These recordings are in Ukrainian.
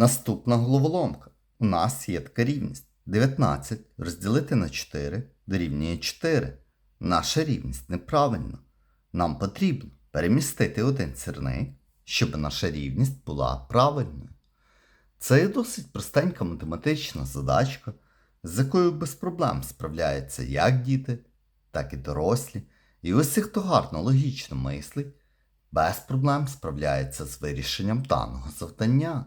Наступна головоломка. У нас є така рівність. 19 розділити на 4 дорівнює 4. Наша рівність неправильна. Нам потрібно перемістити один сірник, щоб наша рівність була правильною. Це є досить простенька математична задачка, з якою без проблем справляються як діти, так і дорослі. І усі, хто гарно логічно мислить, без проблем справляється з вирішенням даного завдання.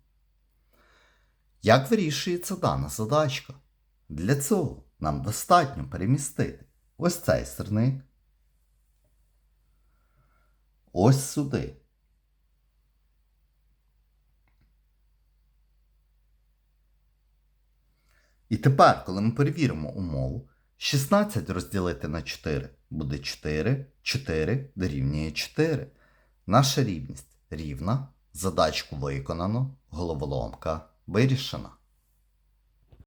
Як вирішується дана задачка? Для цього нам достатньо перемістити ось цей сирник, ось сюди. І тепер, коли ми перевіримо умову, 16 розділити на 4 буде 4, 4 дорівнює 4. Наша рівність рівна, задачку виконано, головоломка вирішена.